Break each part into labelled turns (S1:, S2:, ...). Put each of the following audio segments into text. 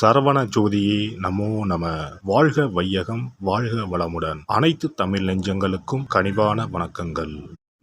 S1: சரவண ஜோதியே நமோ நம. வாழ்க வையகம் வாழ்க வளமுடன். அனைத்து தமிழ் நெஞ்சங்களுக்கும் கனிவான வணக்கங்கள்.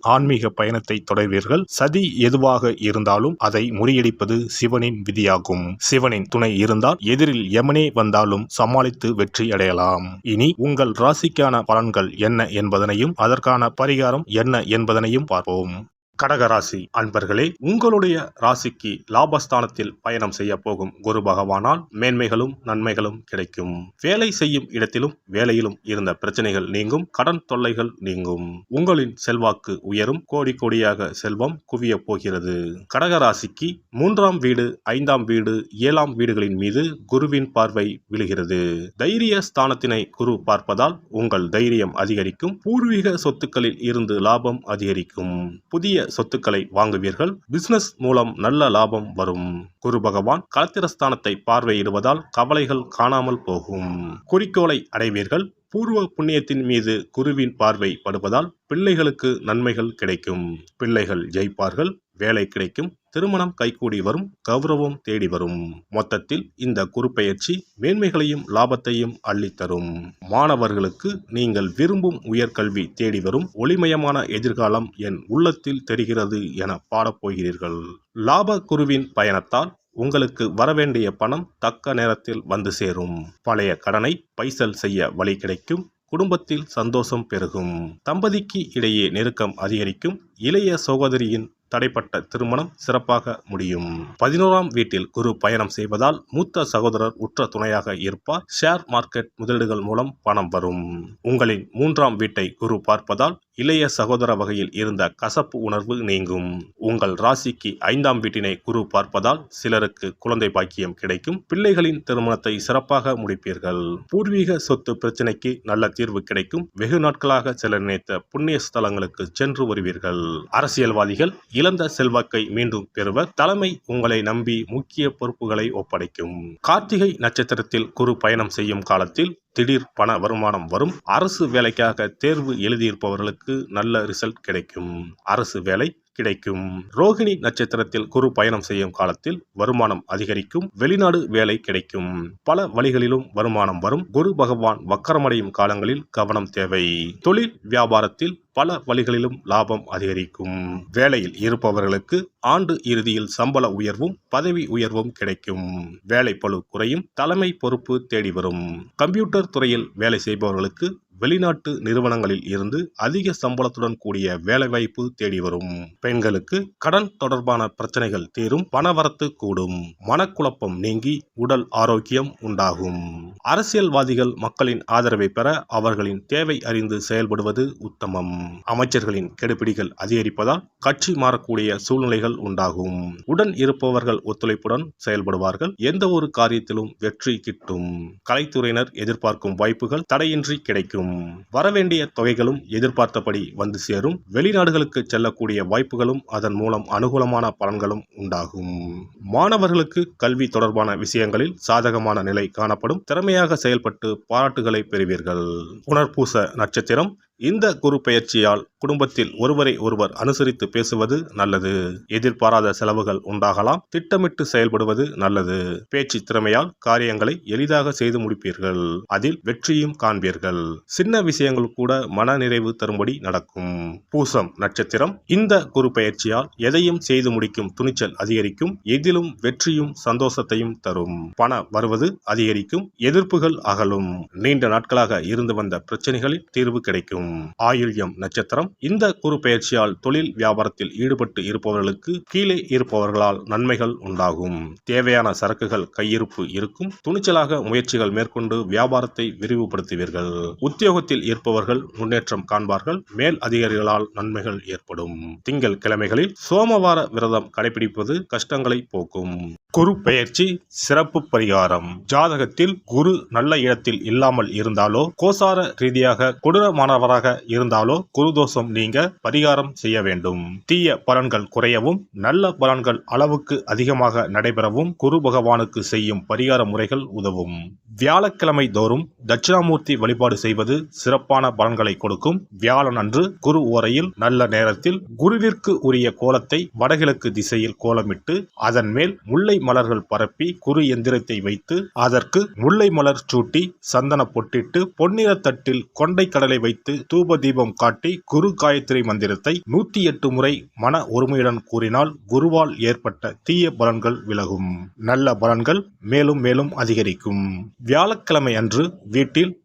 S1: ஆன்மீக பயணத்தை தொடர்வீர்கள். சதி எதுவாக இருந்தாலும் அதை முறியடிப்பது சிவனின் விதியாகும். சிவனின் துணை இருந்தால் எதிரில் எமனே வந்தாலும் சமாளித்து வெற்றி அடையலாம். இனி உங்கள் ராசிக்கான பலன்கள் என்ன என்பதனையும் அதற்கான பரிகாரம் என்ன என்பதனையும் பார்ப்போம். கடகராசி அன்பர்களே உங்களுடைய ராசிக்கு லாபஸ்தானத்தில் பயணம் செய்ய போகும் குரு பகவானால் மேன்மைகளும் நன்மைகளும் கிடைக்கும். வேலை செய்யும் இடத்திலும் வேலையிலும் இருந்த பிரச்சனைகள் நீங்கும் கடன் தொல்லைகள் நீங்கும். உங்களின் செல்வாக்கு உயரும் கோடி கோடியாக செல்வம் குவிய போகிறது. கடகராசிக்கு மூன்றாம் வீடு ஐந்தாம் வீடு ஏழாம் வீடுகளின் மீது குருவின் பார்வை விழுகிறது. தைரிய ஸ்தானத்தினை குரு பார்ப்பதால் உங்கள் தைரியம் அதிகரிக்கும் பூர்வீக சொத்துக்களில் இருந்து லாபம் அதிகரிக்கும். புதிய சொத்துக்களை வாங்குவீர்கள். பிசினஸ் மூலம் நல்ல லாபம் வரும். குரு பகவான் களத்திரஸ்தானத்தை பார்வையிடுவதால் கவலைகள் காணாமல் போகும். குறிக்கோளை அடைவீர்கள். பூர்வ புண்ணியத்தின் மீது குருவின் பார்வை படுவதால் பிள்ளைகளுக்கு நன்மைகள் கிடைக்கும். பிள்ளைகள் ஜெயிப்பார்கள். வேலை கிடைக்கும். திருமணம் கைகூடி வரும் கௌரவம் தேடி வரும். மொத்தத்தில் இந்த குறுப்பெயர்ச்சி மேன்மைகளையும் லாபத்தையும் அள்ளித்தரும். மாணவர்களுக்கு நீங்கள் விரும்பும் உயர்கல்வி தேடி வரும் ஒளிமயமான எதிர்காலம் என் உள்ளத்தில் தெரிகிறது என பாடப்போகிறீர்கள். லாப குருவின் பயணத்தால் உங்களுக்கு வரவேண்டிய பணம் தக்க நேரத்தில் வந்து சேரும். பழைய கடனை பைசல் செய்ய வழி கிடைக்கும் குடும்பத்தில் சந்தோஷம் பெருகும். தம்பதிக்கு இடையே நெருக்கம் அதிகரிக்கும் இளைய சகோதரியின் தடைப்பட்ட திருமணம் சிறப்பாக முடியும். பதினோராம் வீட்டில் குரு பயணம் செய்வதால் மூத்த சகோதரர் உற்ற துணையாக இருப்பார். ஷேர் மார்க்கெட் முதலீடுகள் மூலம் பணம் வரும். உங்களின் மூன்றாம் வீட்டை குரு பார்ப்பதால் இளைய சகோதர வகையில் இருந்த கசப்பு உணர்வு நீங்கும். உங்கள் ராசிக்கு ஐந்தாம் வீட்டினை குரு பார்ப்பதால் சிலருக்கு குழந்தை பாக்கியம் கிடைக்கும். பிள்ளைகளின் திருமணத்தை சிறப்பாக முடிப்பீர்கள். பூர்வீக சொத்து பிரச்சனைக்கு நல்ல தீர்வு கிடைக்கும். வெகு நாட்களாக சிலர் நினைத்த புண்ணிய ஸ்தலங்களுக்கு சென்று வருவீர்கள். அரசியல்வாதிகள் இழந்த செல்வாக்கை மீண்டும் பெறுவர் தலைமை உங்களை நம்பி முக்கிய பொறுப்புகளை ஒப்படைக்கும். கார்த்திகை நட்சத்திரத்தில் குறு பயணம் செய்யும் காலத்தில் திடீர் பண வருமானம் வரும். அரசு வேலைக்காக தேர்வு எழுதியிருப்பவர்களுக்கு நல்ல ரிசல்ட் கிடைக்கும். அரசு வேலை கிடைக்கும். ரோகிணி நட்சத்திரத்தில் குரு பயணம் செய்யும் காலத்தில் வருமானம் அதிகரிக்கும் வெளிநாடு வேலை கிடைக்கும். பல வழிகளிலும் வருமானம் வரும். குரு பகவான் வக்கரமடையும் காலங்களில் கவனம் தேவை. தொழில் வியாபாரத்தில் பல வழிகளிலும் லாபம் அதிகரிக்கும். வேலையில் இருப்பவர்களுக்கு ஆண்டு இறுதியில் சம்பள உயர்வும் பதவி உயர்வும் கிடைக்கும். வேலை பளு குறையும் தலைமை பொறுப்பு தேடி வரும். கம்ப்யூட்டர் துறையில் வேலை செய்பவர்களுக்கு வெளிநாட்டு நிறுவனங்களில் இருந்து அதிக சம்பளத்துடன் கூடிய வேலைவாய்ப்பு தேடி வரும். பெண்களுக்கு கடன் தொடர்பான பிரச்சனைகள் தீரும் பணவரத்து கூடும். மனக்குழப்பம் நீங்கி உடல் ஆரோக்கியம் உண்டாகும். அரசியல்வாதிகள் மக்களின் ஆதரவை பெற அவர்களின் தேவை அறிந்து செயல்படுவது உத்தமம். அமைச்சர்களின் கெடுபிடிகள் அதிகரிப்பதால் கட்சி மாறக்கூடிய சூழ்நிலைகள் உண்டாகும். உடன் இருப்பவர்கள் ஒத்துழைப்புடன் செயல்படுவார்கள். எந்த ஒரு காரியத்திலும் வெற்றி கிட்டும். கலைத்துறையினர் எதிர்பார்க்கும் வாய்ப்புகள் தடையின்றி கிடைக்கும். வரவேண்டிய தொகைகளும் எதிர்பார்த்தபடி வந்து சேரும். வெளிநாடுகளுக்கு செல்லக்கூடிய வாய்ப்புகளும் அதன் மூலம் அனுகூலமான பலன்களும் உண்டாகும். மாணவர்களுக்கு கல்வி தொடர்பான விஷயங்களில் சாதகமான நிலை காணப்படும். திறமையாக செயல்பட்டு பாராட்டுகளை பெறுவீர்கள். புனர்பூச நட்சத்திரம் இந்த குரு பயிற்சியால் குடும்பத்தில் ஒருவரை ஒருவர் அனுசரித்து பேசுவது நல்லது. எதிர்பாராத செலவுகள் உண்டாகலாம். திட்டமிட்டு செயல்படுவது நல்லது. பேச்சு திறமையால் காரியங்களை எளிதாக செய்து முடிப்பீர்கள். அதில் வெற்றியும் காண்பீர்கள். சின்ன விஷயங்கள் கூட மன நிறைவு தரும்படி நடக்கும். பூசம் நட்சத்திரம். இந்த குரு பயிற்சியால் எதையும் செய்து முடிக்கும் துணிச்சல் அதிகரிக்கும். எதிலும் வெற்றியும் சந்தோஷத்தையும் தரும். பண வருவது அதிகரிக்கும். எதிர்ப்புகள் அகலும். நீண்ட நாட்களாக இருந்து வந்த பிரச்சனைகளில் தீர்வு கிடைக்கும். ஆயுள்யம் நட்சத்திரம். இந்த குரு பெயர்ச்சியால் தொழில் வியாபாரத்தில் ஈடுபட்டு இருப்பவர்களுக்கு கீழே இருப்பவர்களால் நன்மைகள் உண்டாகும். தேவையான சரக்குகள் கையிருப்பு இருக்கும். துணிச்சலாக முயற்சிகள் மேற்கொண்டு வியாபாரத்தை விரிவுபடுத்துவீர்கள். உத்தியோகத்தில் இருப்பவர்கள் முன்னேற்றம் காண்பார்கள். மேல் அதிகாரிகளால் நன்மைகள் ஏற்படும். திங்கள் கிழமைகளில் சோமவார விரதம் கடைபிடிப்பது கஷ்டங்களை போக்கும். குரு பெயர்ச்சி சிறப்பு பரிகாரம். ஜாதகத்தில் குரு நல்ல இடத்தில் இல்லாமல் இருந்தாலோ கோசார ரீதியாக கொடூரமானவராக இருந்தாலோ குரு தோஷம் நீங்க பரிகாரம் செய்ய வேண்டும். தீய பலன்கள் குறையவும் நல்ல பலன்கள் அளவுக்கு அதிகமாக நடைபெறவும் குரு பகவானுக்கு செய்யும் பரிகார முறைகள் உதவும். வியாழக்கிழமை தோறும் தட்சிணாமூர்த்தி வழிபாடு செய்வது சிறப்பான பலன்களை கொடுக்கும். வியாழன் அன்று குரு ஓரையில் நல்ல நேரத்தில் குருவிற்கு உரிய கோலத்தை வடகிழக்கு திசையில் கோலமிட்டு அதன் மேல் முல்லை மலர்கள் பரப்பி குரு எந்திரத்தை வைத்து அதற்கு முல்லை மலர் சூட்டி சந்தன பொட்டிட்டு பொன்னிற தட்டில் கொண்டை கடலை வைத்து தூப தீபம் காட்டி குரு காயத்ரி மந்திரத்தை நூத்தி எட்டு முறை மன ஒருமையுடன் கூறினால் குருவால் ஏற்பட்ட தீய பலன்கள் விலகும். நல்ல பலன்கள் மேலும் மேலும் அதிகரிக்கும். வியாழக்கிழமை அன்று வீட்டில்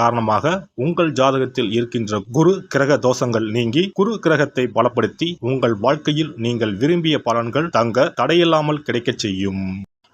S1: காரணமாக உங்கள் ஜாதகத்தில் இருக்கின்ற குரு கிரக தோஷங்கள் நீங்கி குரு கிரகத்தை பலப்படுத்தி உங்கள் வாழ்க்கையில் நீங்கள் விரும்பிய பலன்கள் தங்க தடையில்லாமல் கிடைக்கச் செய்யும்.